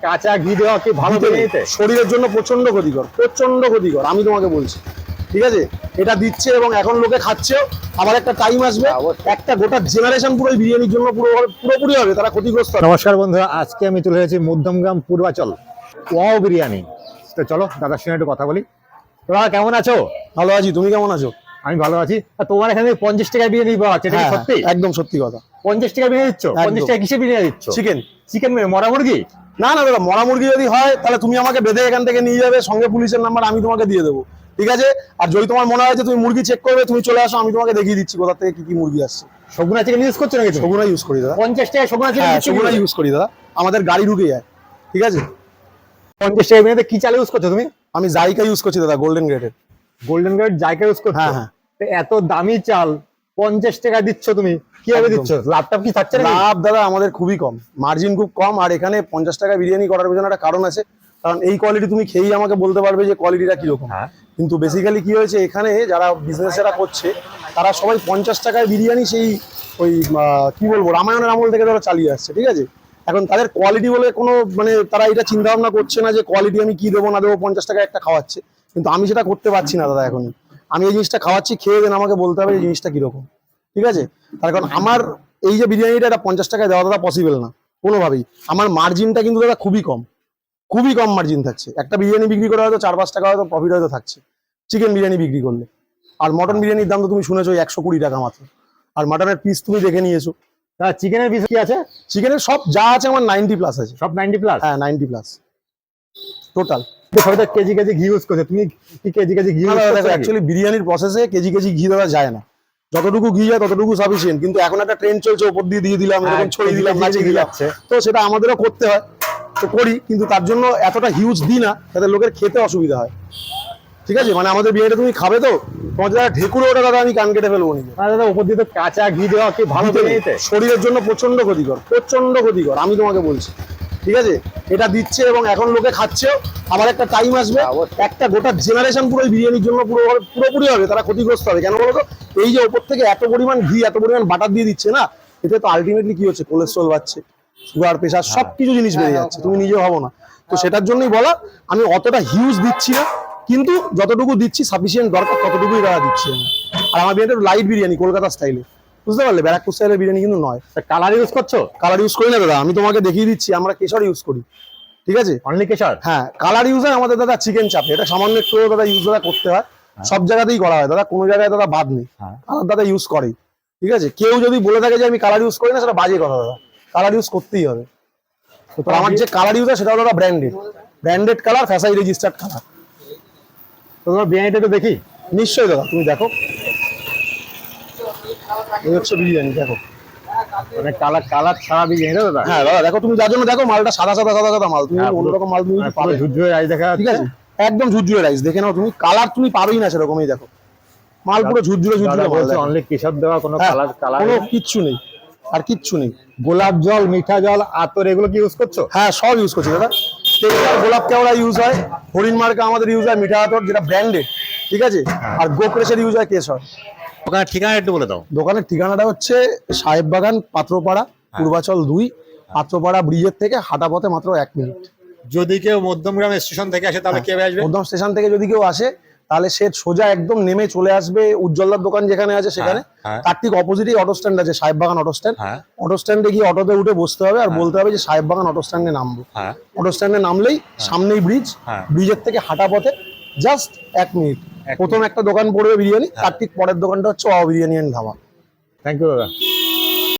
কাঁচা ঘি দেওয়া কি ভালো শরীরের জন্য প্রচণ্ড ক্ষতিকর প্রচণ্ড ক্ষতিকর আমি তোমাকে বলছি। ঠিক আছে? এটা দিচ্ছে এবং এখন লোকে খাচ্ছেও আবার একটা টাইম আসবে একটা গোটা জেনারেশন পুরো বিরিয়ানির জন্য পুরো পুরোপুরি হবে তারা ক্ষতিগ্রস্ত নমস্কার বন্ধুরা আজকে আমি চলে এসেছি মধ্যমগ্রাম পূর্বাচল ওয়াও বিরিয়ানি। তো চলো দাদার সঙ্গে একটু কথা বলি। তোমরা কেমন আছো? ভালো আছি তুমি কেমন আছো? আমি ভালো আছি। আর তোমার এখানে পঞ্চাশ টাকা বিরিয়ানি পাওয়া কি হ্যাঁ, সত্যি? একদম সত্যি কথা। পঞ্চাশ টাকা বিরিয়ানি দিচ্ছ? পঞ্চাশ টাকা কিসে বিরিয়ানি দিচ্ছ? চিকেন চিকেন মরা মুরগি? না না দাদা মরা মুরগি যদি হয় তাহলে তুমি আমাকে বেঁধে এখান থেকে নিয়ে যাবে সঙ্গে পুলিশের নাম্বার আমি তোমাকে দিয়ে দেবো। ঠিক আছে? আর যদি তোমার মনে হয় যে তুমি মুরগি চেক করবে তুমি চলে আসো আমি তোমাকে দেখিয়ে দিচ্ছি কোথা থেকে কি কি মুরগি আসছে। সগুনা চিকেন ইউজ করছ নাকি সগুনা ইউজ করি দাদা। পঞ্চাশ টাকা সগুনা চিকেন হ্যাঁ সগুনা ইউজ করি দাদা। আমাদের গাড়ি ঢুকে যায় ঠিক আছে? পঞ্চাশ টাকা কি চাল ইউজ করছ তুমি? আমি জাইকা ইউজ করছি দাদা গোল্ডেন গ্রেডের গোল্ডেন গ্রেড জায়গা ইউজ করছ? হ্যাঁ, হ্যাঁ। এত দামি চাল পঞ্চাশ টাকা দিচ্ছ তুমি কীভাবে দিচ্ছ? লাভটাপ কি থাকছে লাভ দাদা আমাদের খুবই কম। মার্জিন খুব কম আর এখানে পঞ্চাশ টাকা বিরিয়ানি করার পেছনে একটা কারণ আছে। কারণ এই কোয়ালিটি তুমি খেয়েই আমাকে বলতে পারবে যে কোয়ালিটিটা কীরকম। হ্যাঁ। কিন্তু বেসিক্যালি কি হয়েছে এখানে যারা বিজনেস বিজনেসেরা করছে তারা সবাই পঞ্চাশ টাকায় বিরিয়ানি সেই ওই কি বলব রামায়ণের আমল থেকে তারা চালিয়ে আসছে ঠিক আছে? এখন তাদের কোয়ালিটি বলে কোনো মানে তারা এটা চিন্তা ভাবনা করছে না যে কোয়ালিটি আমি কি দেবো না দেবো পঞ্চাশ টাকা একটা খাওয়াচ্ছে। কিন্তু আমি সেটা করতে পারছি না দাদা এখন আমি এই জিনিসটা খাওয়াচ্ছি খেয়ে দেন আমাকে বলতে হবে এই জিনিসটা কীরকম। ঠিক আছে? তার কারণ আমার এই যে বিরিয়ানিটা এটা পঞ্চাশ টাকায় দেওয়া দাদা পসিবল না। কোনোভাবেই। আমার মার্জিনটা কিন্তু দাদা খুবই কম। খুবই কম মার্জিন থাকছে। একটা বিরিয়ানি বিক্রি করে হয়তো চার পাঁচ টাকা হয়তো প্রফিট হয়তো থাকছে। চিকেন বিরিয়ানি বিক্রি করলে। আর মটন বিরিয়ানির দাম তো তুমি শুনেছো একশো কুড়ি টাকা মাত্র। আর মাটনের পিস তুমি দেখে নিয়েছো। তা চিকেনের পিস কি আছে? চিকেনের সব যা আছে আমার নাইনটি প্লাস আছে। সব নাইনটি প্লাস হ্যাঁ নাইনটি প্লাস টোটাল সবাই তো কেজি কেজি ঘি ইউজ করছে। তুমি কি কেজি কেজি ঘি? অ্যাকচুয়ালি বিরিয়ানির প্রসেসে কেজি কেজি ঘি দেওয়া যায় না। যতটুকু ঘি যায় ততটুকু সাফিসিয়েন্ট কিন্তু এখন একটা ট্রেন্ড চলছে ওপর দিয়ে দিয়ে দিলাম হ্যাঁ, এরকম ছড়িয়ে দিলাম ঘি দিলাম। তো সেটা আমাদেরও করতে হয়। তো করি কিন্তু তার জন্য এতটা হিউজ দিই না যাতে লোকের খেতে অসুবিধা হয়। ঠিক আছে? মানে আমাদের বিয়েটা তুমি খাবে তো? তোমার যারা ঢেকুরে ওটা দাদা আমি কান কেটে ফেলব নিজে। দাদা উপর দিয়ে তো কাঁচা ঘি দেওয়া কি ভালো। শরীরের জন্য প্রচণ্ড ক্ষতিকর প্রচণ্ড ক্ষতিকর আমি তোমাকে বলছি। ঠিক আছে? এটা দিচ্ছে এবং এখন লোকে খাচ্ছেও আবার একটা টাইম আসবে। একটা গোটা জেনারেশন পুরো বিরিয়ানির জন্য পুরো পুরোপুরি হবে তারা ক্ষতিগ্রস্ত হবে। কেন বলতো? এই যে ওপর থেকে এত পরিমাণ ঘি এত পরিমাণ বাটার দিয়ে দিচ্ছে না এতে তো আলটিমেটলি কি হচ্ছে? কোলেস্ট্রল বাড়ছে সুগার প্রেশার সব কিছু জিনিস বেড়ে যাচ্ছে। তুমি নিজে ভাবো না। তো সেটার জন্যই বলা আমি অতটা হিউজ দিচ্ছি না কিন্তু যতটুকু দিচ্ছি সাফিসিয়েন্ট দরকার ততটুকুই তারা দিচ্ছি। আর আমার বিরিয়ানিটা লাইট বিরিয়ানি কলকাতা স্টাইলে বুঝতে পারলে ব্যারাকপুর স্টাইলের বিরিয়ানি কিন্তু নয়। কালার ইউজ করছ? কালার ইউজ করি না দাদা। আমি তোমাকে দেখিয়ে দিচ্ছি আমরা কেশর ইউজ করি। ঠিক আছে? অনলি কেশর? হ্যাঁ কালার ইউজ হয় আমাদের দাদা চিকেন চাপে এটা সামান্য একটু দাদা ইউজ দাদা করতে হয়। সব জায়গাতেই করা হয়। দাদা কোনো জায়গায় দাদা বাদ নেই। হ্যাঁ। কালার দাদা ইউজ করেই। ঠিক আছে? কেউ যদি বলে থাকে যে আমি কালার ইউজ করি না সেটা বাজে কথা দাদা। কালার ইউজ করতেই হবে। তো আমার যে কালার ইউজ হয় সেটা দাদা branded branded colour FSSAI registered colour তো তোমার বিরিয়ানিটা তো দেখি। নিশ্চয়ই দাদা তুমি দেখো। এই হচ্ছে বিরিয়ানি দেখো। মানে কালার কালার ছাড়া বিরিয়ানি দাদা? হ্যাঁ দাদা দেখো তুমি যার জন্য দেখো মালটা সাদা সাদা সাদা সাদা মাল। তুমি হ্যাঁ, অন্যরকম মাল তুমি মানে পাবে ঝুরঝুরে রাইস দেখা ঠিক আছে? একদম ঝুরঝুরে রাইস দেখে নাও তুমি। কালার তুমি পাবেই না সেরকমই দেখো। মাল পুরো ঝুরঝুরে ঝুরঝুরে মাল দেখো। অনলি কেশর দেওয়া কোনো হ্যাঁ, কালার কালার কোনো কিচ্ছু নেই আর কিচ্ছু নেই। গোলাপ জল মিঠা জল আতর এগুলো কি ইউজ করছ? হ্যাঁ সব ইউজ করছি দাদা। তেল গোলাপ কেওড়া ইউজ হয় হরিণ মার্কা আমাদের ইউজ হয় মিঠা আতর যেটা ব্র্যান্ডেড ঠিক আছে? আর গোকরেশের ইউজ হয় কেশর। ওখানে ঠিকানা একটু বলে দাও। দোকানের ঠিকানাটা হচ্ছে সাহেব বাগান পাত্রপাড়া পূর্বাচল দুই পাত্রপাড়া ব্রিজের থেকে হাঁটা পথে মাত্র এক মিনিট। যদি কেউ মধ্যমগ্রাম স্টেশন থেকে আসে তাহলে কীভাবে আসবে? মধ্যম স্টেশন থেকে যদি কেউ আসে তাহলে সে সোজা একদম নেমে চলে আসবে উজ্জ্বলদার দোকান যেখানে আছে সেখানে। হ্যাঁ। তার ঠিক অপোজিটই অটো স্ট্যান্ড আছে সাহেব বাগান অটো স্ট্যান্ড হ্যাঁ। অটো স্ট্যান্ডে গিয়ে অটোতে উঠে বসতে হবে আর বলতে হবে যে সাহেব বাগান অটো স্ট্যান্ডে নামবো। হ্যাঁ। অটো স্ট্যান্ডে নামলেই সামনেই ব্রিজ হ্যাঁ। ব্রিজের থেকে হাঁটা পথে জাস্ট এক মিনিট। প্রথম একটা দোকান পড়বে বিরিয়ানি তার ঠিক পরের দোকানটা হচ্ছে অ biryani and dhaba. Thank you দাদা।